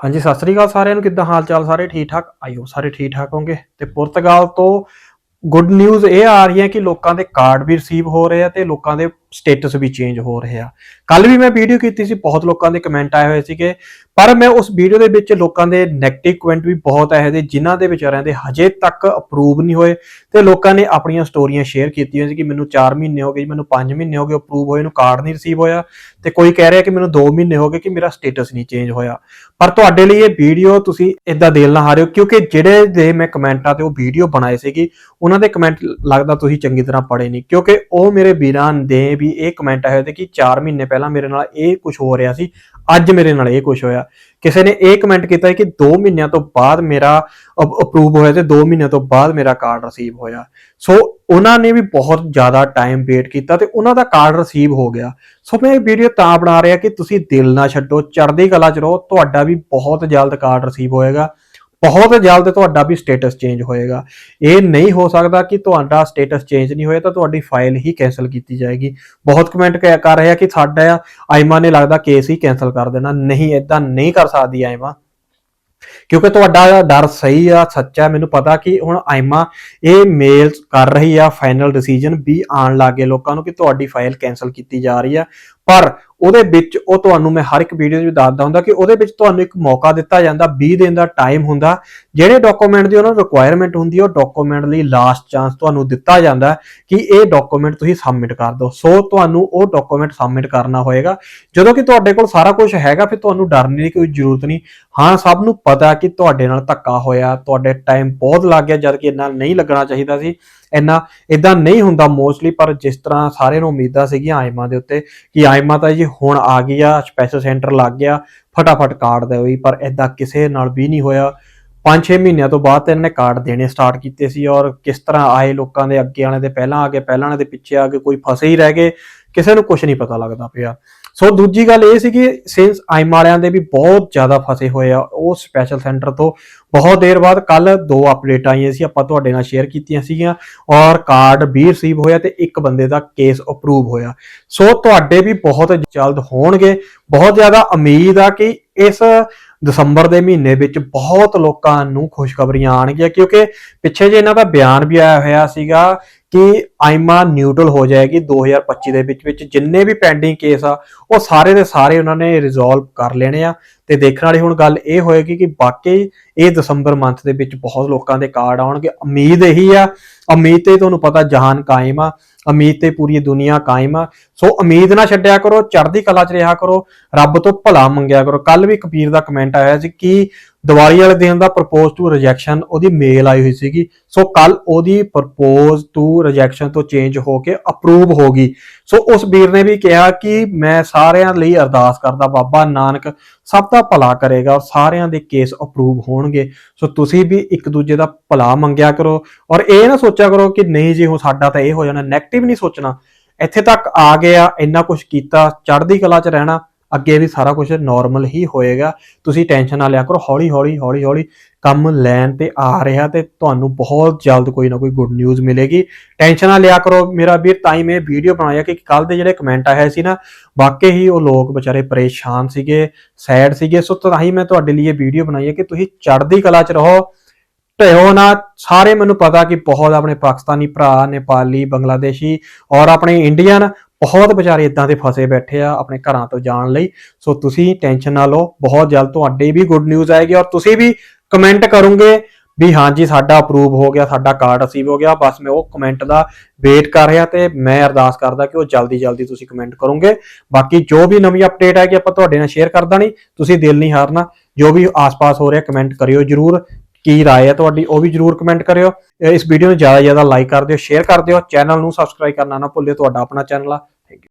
ਹਾਂਜੀ, ਸਤਿ ਸ੍ਰੀ ਅਕਾਲ ਸਾਰਿਆਂ ਨੂੰ। ਕਿੱਦਾਂ ਹਾਲ ਚਾਲ ਸਾਰੇ? ਠੀਕ ਠਾਕ ਆਇਓ ਸਾਰੇ ਠੀਕ ਠਾਕ ਹੋਗੇ ਤੇ ਪੁਰਤਗਾਲ ਤੋਂ ਗੁੱਡ ਨਿਊਜ਼ ਇਹ ਆ ਰਹੀ ਹੈ ਕਿ ਲੋਕਾਂ ਦੇ ਕਾਰਡ ਵੀ ਰਿਸੀਵ ਹੋ ਰਹੇ ਆ ਤੇ ਲੋਕਾਂ ਦੇ ਸਟੇਟਸ ਵੀ ਚੇਂਜ ਹੋ ਰਿਹਾ ਆ। ਕੱਲ ਵੀ ਮੈਂ ਵੀਡੀਓ ਕੀਤੀ ਸੀ ਬਹੁਤ ਲੋਕਾਂ ਦੇ ਕਮੈਂਟ ਆਏ ਹੋਏ ਸੀਗੇ। ਪਰ ਮੈਂ ਉਸ ਵੀਡੀਓ ਦੇ ਵਿੱਚ ਲੋਕਾਂ ਦੇ 네ਗੇਟਿਵ ਕਮੈਂਟ ਵੀ ਬਹੁਤ ਆਏ ਦੇ ਜਿਨ੍ਹਾਂ ਦੇ ਵਿਚਾਰਿਆਂ ਦੇ ਹਜੇ ਤੱਕ ਅਪਰੂਵ ਨਹੀਂ ਹੋਏ। ਤੇ ਲੋਕਾਂ ਨੇ ਆਪਣੀਆਂ ਸਟੋਰੀਆਂ ਸ਼ੇਅਰ ਕੀਤੀਆਂ ਸੀ ਕਿ ਮੈਨੂੰ 4 ਮਹੀਨੇ ਹੋ ਗਏ ਜੀ, ਮੈਨੂੰ 5 ਮਹੀਨੇ ਹੋ ਗਏ ਅਪਰੂਵ ਹੋਏ ਨੂੰ ਕਾਰਡ ਨਹੀਂ ਰਿਸੀਵ ਹੋਇਆ। ਤੇ ਕੋਈ ਕਹਿ ਰਿਹਾ ਕਿ ਮੈਨੂੰ 2 ਮਹੀਨੇ ਹੋ ਗਏ ਕਿ ਮੇਰਾ ਸਟੇਟਸ ਨਹੀਂ ਚੇਂਜ ਹੋਇਆ। ਪਰ ਤੁਹਾਡੇ ਲਈ ਇਹ ਵੀਡੀਓ ਤੁਸੀਂ ਇਦਾਂ ਦਿਲ ਨਾ ਹਾਰਿਓ ਕਿਉਂਕਿ ਜਿਹੜੇ ਦੇ ਮੈਂ ਕਮੈਂਟਾਂ ਤੇ ਉਹ ਵੀਡੀਓ ਬਣਾਏ ਸੀਗੀ ਉਹਨਾਂ ਦੇ ਕਮੈਂਟ ਲੱਗਦਾ ਤੁਸੀਂ ਚੰਗੀ ਤਰ੍ਹਾਂ ਪੜ੍ਹੇ ਨਹੀਂ। ਕਿਉਂਕਿ ਉਹ ਮੇਰੇ ਵੀਰਾਂ ਦੇ ਵੀ ਇਹ ਕਮੈਂਟ ਆਏ ਤੇ ਕਿ 4 ਮਹੀਨੇ ਪਹਿਲਾਂ ਮੇਰੇ ਨਾਲ ਇਹ ਕੁਝ ਹੋ ਰਿਹਾ ਸੀ, ਅੱਜ ਮੇਰੇ ਨਾਲ ਇਹ ਕੁਝ ਹੋਇਆ। ਕਿਸੇ ਨੇ ਇਹ ਕਮੈਂਟ ਕੀਤਾ ਕਿ 2 ਮਹੀਨਿਆਂ ਤੋਂ ਬਾਅਦ ਮੇਰਾ ਅਪਰੂਵ ਹੋਇਆ ਤੇ 2 ਮਹੀਨਿਆਂ ਤੋਂ ਬਾਅਦ ਮੇਰਾ ਕਾਰਡ ਰਿਸੀਵ ਹੋਇਆ। ਸੋ ਉਹਨਾਂ ਨੇ ਵੀ ਬਹੁਤ ਜ਼ਿਆਦਾ ਟਾਈਮ ਵੇਟ ਕੀਤਾ ਤੇ ਉਹਨਾਂ ਦਾ ਕਾਰਡ ਰਿਸੀਵ ਹੋ ਗਿਆ। ਸੋ ਮੈਂ ਇਹ ਵੀਡੀਓ ਤਾਂ ਬਣਾ ਰਿਹਾ ਕਿ ਤੁਸੀਂ ਦਿਲ ਨਾ ਛੱਡੋ, ਚੜ੍ਹਦੀ ਕਲਾ ਚ ਰਹੋ, ਤੁਹਾਡਾ ਵੀ ਬਹੁਤ ਜਲਦ ਕਾਰਡ ਰਿਸੀਵ ਹੋਏਗਾ। ਬਹੁਤ ਜਲਦ ਤੁਹਾਡਾ ਵੀ ਸਟੇਟਸ ਚੇਂਜ ਹੋਏਗਾ। ਇਹ ਨਹੀਂ ਹੋ ਸਕਦਾ ਕਿ ਤੁਹਾਡਾ ਸਟੇਟਸ ਚੇਂਜ ਨਹੀਂ ਹੋਇਆ ਤਾਂ ਤੁਹਾਡੀ ਫਾਈਲ ਹੀ ਕੈਨਸਲ ਕੀਤੀ ਜਾਏਗੀ। ਬਹੁਤ ਕਮੈਂਟ ਕਰ ਰਹੇ ਕਿ ਸਾਡਾ ਆਈਮਾ ਨੇ ਲੱਗਦਾ ਕੇਸ ਹੀ ਕੈਨਸਲ ਕਰ ਦੇਣਾ। ਨਹੀਂ ਇਦਾਂ ਨਹੀਂ ਕਰ ਸਕਦੀ ਆਈਮਾ ਕਿਉਂਕਿ ਤੁਹਾਡਾ ਡਰ ਸਹੀ ਆ, ਸੱਚਾ ਮੈਨੂੰ ਪਤਾ ਕਿ ਹੁਣ ਆਈਮਾ ਇਹ ਮੇਲ ਕਰ ਰਹੀ ਆ ਫਾਈਨਲ ਡਿਸੀਜਨ ਵੀ ਆਣ ਲੱਗੇ ਲੋਕਾਂ ਨੂੰ ਕਿ ਤੁਹਾਡੀ ਫਾਈਲ ਕੈਨਸਲ ਕੀਤੀ ਜਾ ਰਹੀ ਆ। ਪਰ ਉਹਦੇ ਵਿੱਚ ਉਹ ਤੁਹਾਨੂੰ ਮੈਂ ਹਰ ਇੱਕ ਵੀਡੀਓ ਵਿੱਚ ਦੱਸਦਾ ਹੁੰਦਾ ਕਿ ਉਹਦੇ ਵਿੱਚ ਤੁਹਾਨੂੰ ਇੱਕ ਮੌਕਾ ਦਿੱਤਾ ਜਾਂਦਾ 20 ਦਿਨ ਦਾ ਟਾਈਮ ਹੁੰਦਾ, ਜਿਹੜੇ ਡਾਕੂਮੈਂਟ ਦੀ ਉਹਨਾਂ ਨੂੰ ਰਿਕੁਆਇਰਮੈਂਟ ਹੁੰਦੀ ਹੈ ਉਹ ਡਾਕੂਮੈਂਟ ਲਈ ਲਾਸਟ ਚਾਂਸ ਤੁਹਾਨੂੰ ਦਿੱਤਾ ਜਾਂਦਾ ਕਿ ਇਹ ਡਾਕੂਮੈਂਟ ਤੁਸੀਂ ਸਬਮਿਟ ਕਰ ਦਿਓ। ਸੋ ਤੁਹਾਨੂੰ ਉਹ ਡਾਕੂਮੈਂਟ ਸਬਮਿਟ ਕਰਨਾ ਹੋਏਗਾ। ਜਦੋਂ ਕਿ ਤੁਹਾਡੇ ਕੋਲ ਸਾਰਾ ਕੁਝ ਹੈਗਾ, ਫਿਰ ਤੁਹਾਨੂੰ ਡਰਨ ਦੀ ਕੋਈ ਜ਼ਰੂਰਤ ਨਹੀਂ। ਹਾਂ, ਸਭ ਨੂੰ ਪਤਾ ਕਿ ਤੁਹਾਡੇ ਨਾਲ ਧੱਕਾ ਹੋਇਆ, ਤੁਹਾਡੇ ਟਾਈਮ ਬਹੁਤ ਲੱਗ ਗਿਆ, ਜਦ ਕਿ ਇੰਨਾ ਨਹੀਂ ਲੱਗਣਾ ਚਾਹੀਦਾ ਸੀ। ਇੰਨਾ ਇਦਾਂ ਨਹੀਂ ਹੁੰਦਾ ਮੋਸਟਲੀ ਪਰ ਜਿਸ ਤਰ੍ਹਾਂ ਸਾਰਿਆਂ ਨੂੰ ਉਮੀਦਾਂ ਸੀਗੀਆਂ ਆਇਮਾ ਦੇ ਉੱਤੇ ਕਿ ਆਇਮਾ ਤਾਂ ਜੀ ਹੁਣ ਆ ਗਈ ਆ ਸਪੈਸ਼ਲ ਸੈਂਟਰ ਲੱਗ ਗਿਆ, ਫਟਾਫਟ ਕਾਰਡ ਦੇ ਹੋਈ, ਪਰ ਇਦਾਂ ਕਿਸੇ ਨਾਲ ਵੀ ਨਹੀਂ ਹੋਇਆ। 5-6 ਮਹੀਨਿਆਂ ਤੋਂ ਬਾਅਦ ਤੇ ਇਹਨਾਂ ਨੇ ਕਾਰਡ ਦੇਣੇ ਸਟਾਰਟ ਕੀਤੇ ਸੀ ਔਰ ਕਿਸ ਤਰ੍ਹਾਂ ਆਏ ਲੋਕਾਂ ਦੇ ਅੱਗੇ ਵਾਲੇ ਦੇ, ਪਹਿਲਾਂ ਆ ਗਏ, ਪਹਿਲਾਂ ਵਾਲੇ ਦੇ ਪਿੱਛੇ ਆ ਗਏ, ਕੋਈ ਫਸੇ ਹੀ ਰਹਿ ਗਏ, ਕਿਸੇ ਨੂੰ ਕੁਝ ਨਹੀਂ ਪਤਾ ਲੱਗਦਾ ਪਿਆ। ਸੋ ਦੂਜੀ ਗੱਲ ਇਹ ਸੀ ਕਿ ਸਿੰਸ ਆਈਮ ਵਾਲਿਆਂ ਦੇ ਵੀ ਬਹੁਤ ਜ਼ਿਆਦਾ ਫਸੇ ਹੋਏ ਆ, ਉਹ ਸਪੈਸ਼ਲ ਸੈਂਟਰ ਤੋਂ ਬਹੁਤ ਦੇਰ ਬਾਅਦ ਕੱਲ ਦੋ ਅਪਡੇਟ ਆਈਆਂ ਸੀ, ਆਪਾਂ ਤੁਹਾਡੇ ਨਾਲ ਸ਼ੇਅਰ ਕੀਤੀਆਂ ਸੀਗੀਆਂ, ਔਰ ਕਾਰਡ ਵੀ ਰਿਸੀਵ ਹੋਇਆ ਤੇ ਇੱਕ ਬੰਦੇ ਦਾ ਕੇਸ ਅਪਰੂਵ ਹੋਇਆ। ਸੋ ਤੁਹਾਡੇ ਵੀ ਬਹੁਤ ਜਲਦ ਹੋਣਗੇ। ਬਹੁਤ ਜ਼ਿਆਦਾ ਉਮੀਦ ਆ ਕਿ ਇਸ ਦਸੰਬਰ ਦੇ ਮਹੀਨੇ ਵਿੱਚ ਬਹੁਤ ਲੋਕਾਂ ਨੂੰ ਖੁਸ਼ਖਬਰੀਆਂ ਆਣਗੀਆਂ ਕਿਉਂਕਿ ਪਿੱਛੇ ਜੇ ਇਹਨਾਂ ਦਾ ਬਿਆਨ ਵੀ ਆਇਆ ਹੋਇਆ ਸੀਗਾ ਕਿ ਆਈਮਾ ਨਿਊਟਰਲ ਹੋ ਜਾਏਗੀ 2025 ਦੇ ਵਿੱਚ ਵਿੱਚ ਜਿੰਨੇ ਵੀ ਪੈਂਡਿੰਗ ਕੇਸ ਆ, ਉਹ ਸਾਰੇ ਦੇ ਸਾਰੇ ਉਹਨਾਂ ਨੇ ਰਿਜ਼ੋਲਵ ਕਰ ਲੈਣੇ ਆ। ਤੇ ਦੇਖਣ ਵਾਲੀ ਹੁਣ ਗੱਲ ਇਹ ਹੋਏਗੀ ਕਿ ਬਾਕੀ ਇਹ ਦਸੰਬਰ ਮੰਥ ਦੇ ਵਿੱਚ ਬਹੁਤ ਲੋਕਾਂ ਦੇ ਕਾਰਡ ਆਉਣਗੇ। ਉਮੀਦ ਇਹੀ ਆ, ਉਮੀਦ ਤੇ ਤੁਹਾਨੂੰ ਪਤਾ ਜਹਾਨ ਕਾਇਮ ਆ, ਉਮੀਦ ਤੇ ਪੂਰੀ ਦੁਨੀਆ ਕਾਇਮ ਆ। ਸੋ ਉਮੀਦ ਨਾ ਛੱਡਿਆ ਕਰੋ, ਚੜ੍ਹਦੀ ਕਲਾ 'ਚ ਰਿਹਾ ਕਰੋ, ਰੱਬ ਤੋਂ ਭਲਾ ਮੰਗਿਆ ਕਰੋ। ਕੱਲ ਵੀ ਕਬੀਰ ਦਾ ਕਮੈਂਟ ਆਇਆ ਸੀ ਕਿ ਦੀਵਾਲੀ ਵਾਲੇ ਦਿਨ ਦਾ ਪ੍ਰਪੋਜ਼ ਟੂ ਰਿਜੈਕਸ਼ਨ ਉਹਦੀ ਮੇਲ ਆਈ ਹੋਈ ਸੀਗੀ। ਸੋ ਕੱਲ ਉਹਦੀ ਪ੍ਰਪੋਜ਼ ਟੂ ਰਿਜੈਕਸ਼ਨ ਤੋਂ ਚੇਂਜ ਹੋ ਕੇ ਅਪਰੂਵ ਹੋ ਗਈ। ਸੋ ਉਸ ਵੀਰ ਨੇ ਵੀ ਕਿਹਾ ਕਿ ਮੈਂ ਸਾਰਿਆਂ ਲਈ ਅਰਦਾਸ ਕਰਦਾ, ਬਾਬਾ ਨਾਨਕ ਸਭ ਦਾ ਭਲਾ ਕਰੇਗਾ ਔਰ ਸਾਰਿਆਂ ਦੇ ਕੇਸ ਅਪਰੂਵ ਹੋਣਗੇ। ਸੋ ਤੁਸੀਂ ਵੀ ਇੱਕ ਦੂਜੇ ਦਾ ਭਲਾ ਮੰਗਿਆ ਕਰੋ ਔਰ ਇਹ ਨਾ ਸੋਚਿਆ ਕਰੋ ਕਿ ਨਹੀਂ ਜੀ ਹੁਣ ਸਾਡਾ ਤਾਂ ਇਹ ਹੋ ਜਾਣਾ 네ਗੇਟਿਵ ਨਹੀਂ ਸੋਚਣਾ। ਇੱਥੇ ਤੱਕ ਆ ਗਿਆ, ਇੰਨਾ ਕੁਝ ਕੀਤਾ, ਚੜ੍ਹਦੀ ਕਲਾ 'ਚ ਰਹਿਣਾ। ਅੱਗੇ ਵੀ ਸਾਰਾ ਕੁਝ ਨਾਰਮਲ ਹੀ ਹੋਏਗਾ। ਤੁਸੀਂ ਟੈਨਸ਼ਨ ਨਾ ਲਿਆ ਕਰੋ, ਹੌਲੀ ਹੌਲੀ ਹੌਲੀ ਹੌਲੀ ਕੰਮ ਲੈਣ ਤੇ ਆ ਰਿਹਾ ਤੇ ਤੁਹਾਨੂੰ ਬਹੁਤ ਜਲਦ ਕੋਈ ਨਾ ਕੋਈ ਗੁੱਡ ਨਿਊਜ਼ ਮਿਲੇਗੀ। ਟੈਨਸ਼ਨ ਨਾ ਲਿਆ ਕਰੋ ਮੇਰਾ ਵੀਰ, ਤਾਂ ਹੀ ਮੈਂ ਵੀਡੀਓ ਬਣਾਇਆ ਕਿ ਕੱਲ ਦੇ ਜਿਹੜੇ ਕਮੈਂਟ ਆਏ ਸੀ ਨਾ, ਵਾਕਈ ਹੀ ਉਹ ਲੋਕ ਵਿਚਾਰੇ ਪਰੇਸ਼ਾਨ ਸੀਗੇ ਸੈਡ ਸੀਗੇ। ਸੋ ਤਾਂ ਹੀ ਮੈਂ ਤੁਹਾਡੇ ਲਈ ਇਹ ਵੀਡੀਓ ਬਣਾਈ ਹੈ ਕਿ ਤੁਸੀਂ ਚੜ੍ਹਦੀ ਕਲਾ 'ਚ ਰਹੋ। ਢਿਓ ਨਾ, ਸਾਰੇ ਮੈਨੂੰ ਪਤਾ ਕਿ ਬਹੁਤ ਆਪਣੇ ਪਾਕਿਸਤਾਨੀ ਭਰਾ, ਨੇਪਾਲੀ, ਬੰਗਲਾਦੇਸ਼ੀ ਔਰ ਆਪਣੇ ਇੰਡੀਅਨ ਬਹੁਤ ਵਿਚਾਰੇ ਇਦਾਂ ਦੇ ਫਸੇ ਬੈਠੇ ਆ ਆਪਣੇ ਘਰਾਂ ਤੋਂ ਜਾਣ ਲਈ ਸੋ ਤੁਸੀਂ ਟੈਨਸ਼ਨ ਨਾ ਲਓ ਬਹੁਤ ਜਲਦ ਤੁਹਾਡੇ ਵੀ ਗੁੱਡ ਨਿਊਜ਼ ਆਏਗੀ ਔਰ ਤੁਸੀਂ ਵੀ ਕਮੈਂਟ ਕਰੋਗੇ ਵੀ ਹਾਂਜੀ ਸਾਡਾ ਅਪਰੂਵ ਹੋ ਗਿਆ ਸਾਡਾ ਕਾਰਡ ਰਿਸੀਵ ਹੋ ਗਿਆ ਬਸ ਮੈਂ ਉਹ ਕਮੈਂਟ ਦਾ ਵੇਟ ਕਰ ਰਿਹਾ ਤੇ ਮੈਂ ਅਰਦਾਸ ਕਰਦਾ ਕਿ ਉਹ ਜਲਦੀ ਜਲਦੀ ਤੁਸੀਂ ਕਮੈਂਟ ਕਰੋਗੇ ਬਾਕੀ ਜੋ ਵੀ ਨਵੀਂ ਅਪਡੇਟ ਹੈ ਕਿ ਆਪਾਂ ਤੁਹਾਡੇ ਨਾਲ ਸ਼ੇਅਰ ਕਰਦਾ ਨਹੀਂ ਤੁਸੀਂ ਦਿਲ ਨਹੀਂ ਹਾਰਨਾ ਜੋ ਵੀ ਆਸ-ਪਾਸ ਹੋ ਰਿਹਾ ਕਮੈਂਟ ਕਰਿਓ ਜਰੂਰ ਕੀ رائے ਹੈ ਤੁਹਾਡੀ ਉਹ ਵੀ ਜਰੂਰ ਕਮੈਂਟ ਕਰਿਓ ਇਸ ਵੀਡੀਓ ਨੂੰ ਜ਼ਿਆਦਾ ਜ਼ਿਆਦਾ ਲਾਈਕ ਕਰ ਦਿਓ ਸ਼ੇਅਰ ਕਰ ਦਿਓ ਚੈਨਲ ਨੂੰ ਸਬਸਕ੍ਰਾਈਬ ਕਰਨਾ ਨਾ ਭੁੱਲਿਓ ਤੁਹਾਡਾ ਆਪਣਾ ਚੈਨਲ ਆ Thank you.